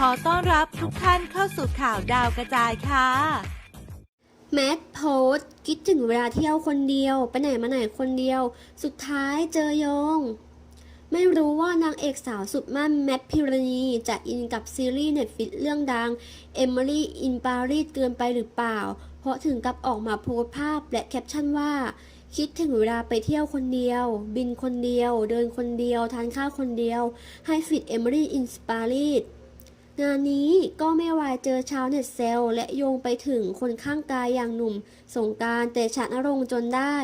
ขอต้อนรับทุกท่านเข้าสู่ข่าวดาวกระจายค่ะ แมทโพสคิดถึงเวลาเที่ยวคนเดียว ไปไหนมาไหนคนเดียว สุดท้ายเจอโยง ไม่รู้ว่านางเอกสาวสุดมั่นแมทพิรณีจะอินกับซีรีส์เน็ตฟิกเรื่องดัง Emily in Paris เกินไปหรือเปล่า เพราะถึงกับออกมาโพสภาพและแคปชั่นว่าคิดถึงเวลาไปเที่ยวคนเดียว บินคนเดียว เดินคนเดียว ทานข้าวคนเดียว ให้ฟิต Emily in Paris งานนี้ก็ไม่วายเจอชาวเน็ตเซลและโยงไปถึงคนข้างกายอย่างหนุ่ม สงการเตชะนรงค์จนได้